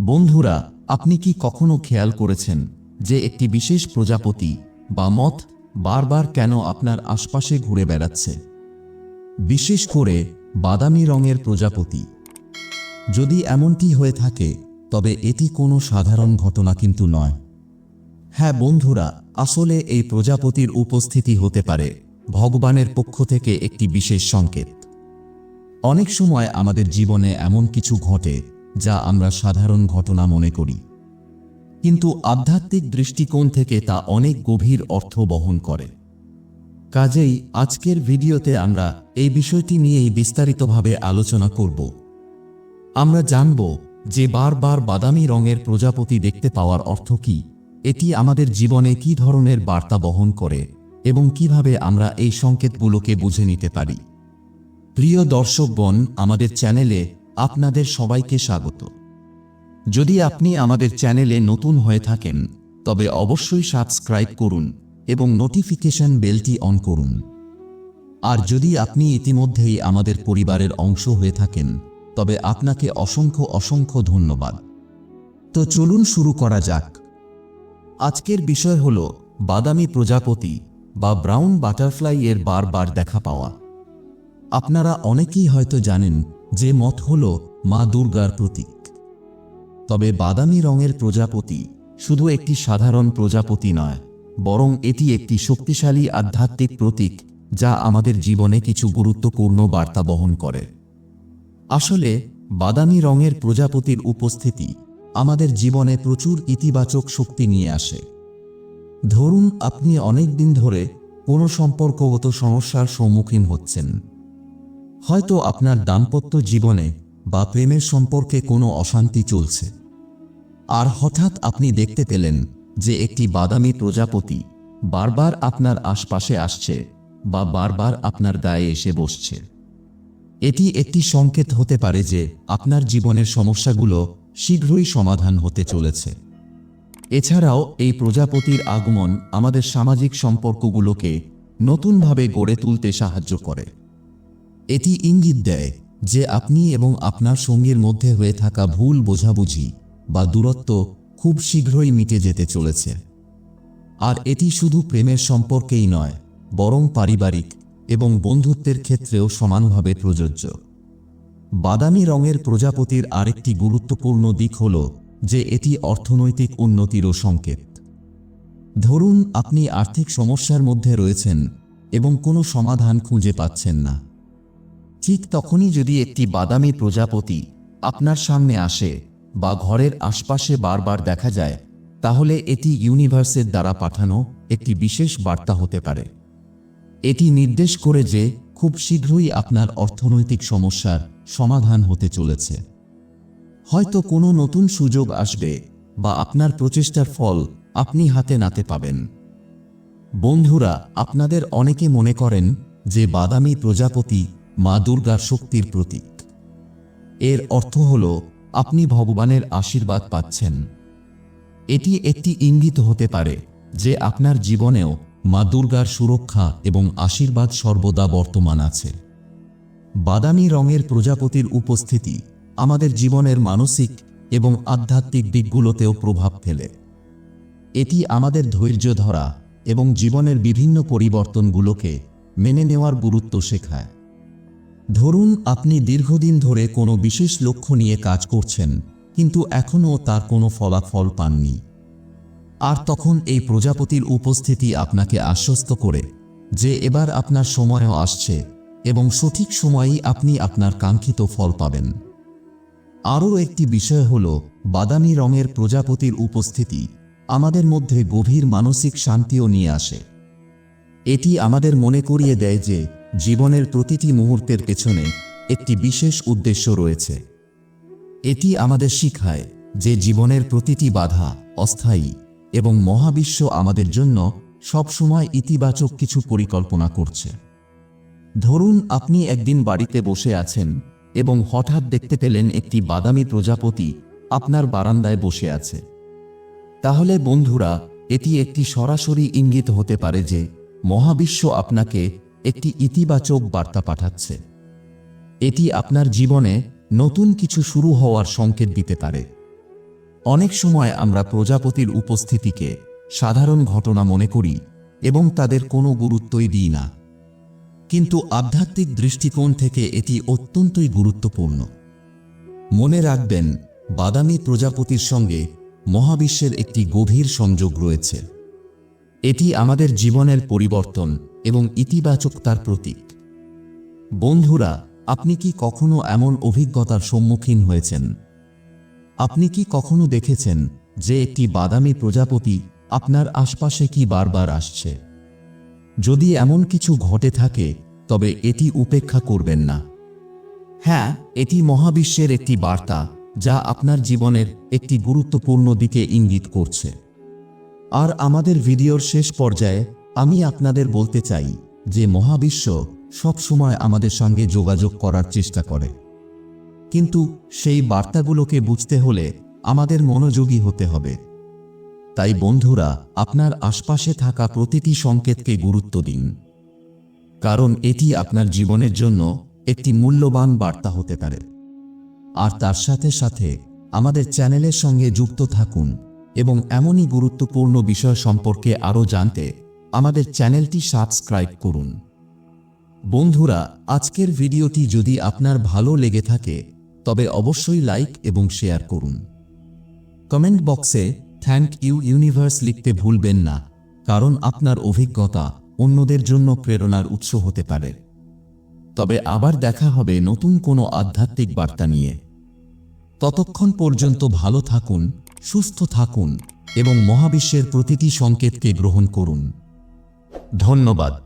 বন্ধুরা, আপনি কি কখনো খেয়াল করেছেন যে একটি বিশেষ প্রজাপতি বা মথ বারবার কেন আপনার আশপাশে ঘুরে বেড়াচ্ছে? বিশেষ করে বাদামি রঙের প্রজাপতি। যদি এমনটি হয়ে থাকে, তবে এটি কোনো সাধারণ ঘটনা কিন্তু নয়। হ্যাঁ বন্ধুরা, আসলে এই প্রজাপতির উপস্থিতি হতে পারে ভগবানের পক্ষ থেকে একটি বিশেষ সংকেত। অনেক সময় আমাদের জীবনে এমন কিছু ঘটে যা আমরা সাধারণ ঘটনা মনে করি। কিন্তু আধ্যাত্মিক দৃষ্টিকোণ থেকে তা অনেক গভীর অর্থ বহন করে। কাজেই আজকের ভিডিওতে আমরা এই বিষয়টি নিয়েই বিস্তারিতভাবে আলোচনা করব। আমরা জানব যে বারবার বাদামি রঙের প্রজাপতি দেখতে পাওয়ার অর্থ কি, এটি আমাদের জীবনে কি ধরনের বার্তা বহন করে এবং কীভাবে আমরা এই সংকেতগুলোকে বুঝে নিতে পারি। প্রিয় দর্শকগণ, আমাদের চ্যানেলে আপনাদের সবাইকে স্বাগত। যদি আপনি আমাদের চ্যানেলে নতুন হয়ে থাকেন, তবে অবশ্যই সাবস্ক্রাইব করুন এবং নোটিফিকেশন বেলটি অন করুন। আর যদি আপনি ইতিমধ্যেই আমাদের পরিবারের অংশ হয়ে থাকেন, তবে আপনাকে অসংখ্য অসংখ্য ধন্যবাদ। তো চলুন শুরু করা যাক। আজকের বিষয় হল বাদামি প্রজাপতি বা ব্রাউন বাটারফ্লাই এর বারবার দেখা পাওয়া। আপনারা অনেকেই হয়তো জানেন যে মত হল মা দুর্গার প্রতীক। তবে বাদামি রঙের প্রজাপতি শুধু একটি সাধারণ প্রজাপতি নয়, বরং এটি একটি শক্তিশালী আধ্যাত্মিক প্রতীক যা আমাদের জীবনে কিছু গুরুত্বপূর্ণ বার্তা বহন করে। আসলে, বাদামি রঙের প্রজাপতির উপস্থিতি আমাদের জীবনে প্রচুর ইতিবাচক শক্তি নিয়ে আসে। ধরুন, আপনি অনেক দিন ধরে কোনো সম্পর্কগত সমস্যার সম্মুখীন হচ্ছেন। হয়তো আপনার দাম্পত্য জীবনে বা প্রেমের সম্পর্কে কোনো অশান্তি চলছে। আর হঠাৎ আপনি দেখতে পেলেন যে একটি বাদামি প্রজাপতি বারবার আপনার আশপাশে আসছে বা বারবার আপনার গায়ে এসে বসছে। এটি একটি সংকেত হতে পারে যে আপনার জীবনের সমস্যাগুলো শীঘ্রই সমাধান হতে চলেছে। এছাড়াও এই প্রজাপতির আগমন আমাদের সামাজিক সম্পর্কগুলোকে নতুনভাবে গড়ে তুলতে সাহায্য করে। এটি ইঙ্গিত দেয় যে আপনি এবং আপনার সঙ্গীর মধ্যে হয়ে থাকা ভুল বোঝাবুঝি বা দূরত্ব খুব শীঘ্রই মিটে যেতে চলেছে। আর এটি শুধু প্রেমের সম্পর্কেই নয়, বরং পারিবারিক এবং বন্ধুত্বের ক্ষেত্রেও সমানভাবে প্রযোজ্য। বাদামি রঙের প্রজাপতির আরেকটি গুরুত্বপূর্ণ দিক হল যে এটি অর্থনৈতিক উন্নতিরও সংকেত। ধরুন, আপনি আর্থিক সমস্যার মধ্যে রয়েছেন এবং কোনো সমাধান খুঁজে পাচ্ছেন না। ঠিক তখনই যদি একটি বাদামি প্রজাপতি আপনার সামনে আসে বা ঘরের আশপাশে বারবার দেখা যায়, তাহলে এটি ইউনিভার্সের দ্বারা পাঠানো একটি বিশেষ বার্তা হতে পারে। এটি নির্দেশ করে যে খুব শীঘ্রই আপনার অর্থনৈতিক সমস্যার সমাধান হতে চলেছে। হয়তো কোনো নতুন সুযোগ আসবে বা আপনার প্রচেষ্টার ফল আপনি হাতে নাতে পাবেন। বন্ধুরা, আপনাদের অনেকে মনে করেন যে বাদামি প্রজাপতি মা দুর্গার শক্তির প্রতীক। এর অর্থ হল, আপনি ভগবানের আশীর্বাদ পাচ্ছেন। এটি একটি ইঙ্গিত হতে পারে যে আপনার জীবনেও মা দুর্গার সুরক্ষা এবং আশীর্বাদ সর্বদা বর্তমান আছে। বাদামি রঙের প্রজাপতির উপস্থিতি আমাদের জীবনের মানসিক এবং আধ্যাত্মিক দিকগুলোতেও প্রভাব ফেলে। এটি আমাদের ধৈর্য ধরা এবং জীবনের বিভিন্ন পরিবর্তনগুলোকে মেনে নেওয়ার গুরুত্ব শেখায়। ধরুন আপনি দীর্ঘদিন ধরে কোনো বিশেষ লক্ষ্য নিয়ে কাজ করছেন, কিন্তু এখনও তার কোনো ফলাফল পাননি। আর তখন এই প্রজাপতির উপস্থিতি আপনাকে আশ্বস্ত করে যে এবার আপনার সময়ও আসছে এবং সঠিক সময়েই আপনি আপনার কাঙ্ক্ষিত ফল পাবেন। আরও একটি বিষয় হল, বাদামি রঙের প্রজাপতির উপস্থিতি আমাদের মধ্যে গভীর মানসিক শান্তিও নিয়ে আসে। এটি আমাদের মনে করিয়ে দেয় যে জীবনের প্রতিটি মুহূর্তের পেছনে একটি বিশেষ উদ্দেশ্য রয়েছে। এটি আমাদের শিখায় যে জীবনের প্রতিটি বাধা অস্থায়ী এবং মহাবিশ্ব আমাদের জন্য সবসময় ইতিবাচক কিছু পরিকল্পনা করছে। ধরুন, আপনি একদিন বাড়িতে বসে আছেন এবং হঠাৎ দেখতে পেলেন একটি বাদামি প্রজাপতি আপনার বারান্দায় বসে আছে। তাহলে বন্ধুরা, এটি একটি সরাসরি ইঙ্গিত হতে পারে যে মহাবিশ্ব আপনাকে একটি ইতিবাচক বার্তা পাঠাচ্ছে। এটি আপনার জীবনে নতুন কিছু শুরু হওয়ার সংকেত দিতে পারে। অনেক সময় আমরা প্রজাপতির উপস্থিতিকে সাধারণ ঘটনা মনে করি এবং তাদের কোনো গুরুত্বই দিই না। কিন্তু আধ্যাত্মিক দৃষ্টিকোণ থেকে এটি অত্যন্তই গুরুত্বপূর্ণ। মনে রাখবেন, বাদামি প্রজাপতির সঙ্গে মহাবিশ্বের একটি গভীর সংযোগ রয়েছে। এটি আমাদের জীবনের পরিবর্তন এবং ইতিবাচকতার প্রতীক। বন্ধুরা, আপনি কি কখনো এমন অভিজ্ঞতার সম্মুখীন হয়েছেন? আপনি কি কখনো দেখেছেন যে একটি বাদামি প্রজাপতি আপনার আশপাশে কি বারবার আসছে? যদি এমন কিছু ঘটে থাকে, তবে এটি উপেক্ষা করবেন না। হ্যাঁ এটি মহাবিশ্বের একটি বার্তা যা আপনার জীবনের একটি গুরুত্বপূর্ণ দিকে ইঙ্গিত করছে। আর আমাদের ভিডিওর শেষ পর্যায়ে আমি আপনাদের বলতে চাই যে মহাবিশ্ব সবসময় আমাদের সঙ্গে যোগাযোগ করার চেষ্টা করে। কিন্তু সেই বার্তাগুলোকে বুঝতে হলে আমাদের মনোযোগী হতে হবে। তাই বন্ধুরা, আপনার আশপাশে থাকা প্রতিটি সংকেতকে গুরুত্ব দিন। কারণ এটি আপনার জীবনের জন্য একটি মূল্যবান বার্তা হতে পারে। আর তার সাথে সাথে আমাদের চ্যানেলের সঙ্গে যুক্ত থাকুন এবং এমনই গুরুত্বপূর্ণ বিষয় সম্পর্কে আরও জানতে আমাদের চ্যানেলটি সাবস্ক্রাইব করুন। বন্ধুরা, আজকের ভিডিওটি যদি আপনার ভালো লেগে থাকে, তবে অবশ্যই লাইক এবং শেয়ার করুন। কমেন্ট বক্সে থ্যাংক ইউ ইউনিভার্স লিখতে ভুলবেন না, কারণ আপনার অভিজ্ঞতা অন্যদের জন্য প্রেরণার উৎস হতে পারে। তবে আবার দেখা হবে নতুন কোনো আধ্যাত্মিক বার্তা নিয়ে। ততক্ষণ পর্যন্ত ভালো থাকুন, সুস্থ থাকুন এবং মহাবিশ্বের প্রতিটি সংকেতকে গ্রহণ করুন। ধন্যবাদ।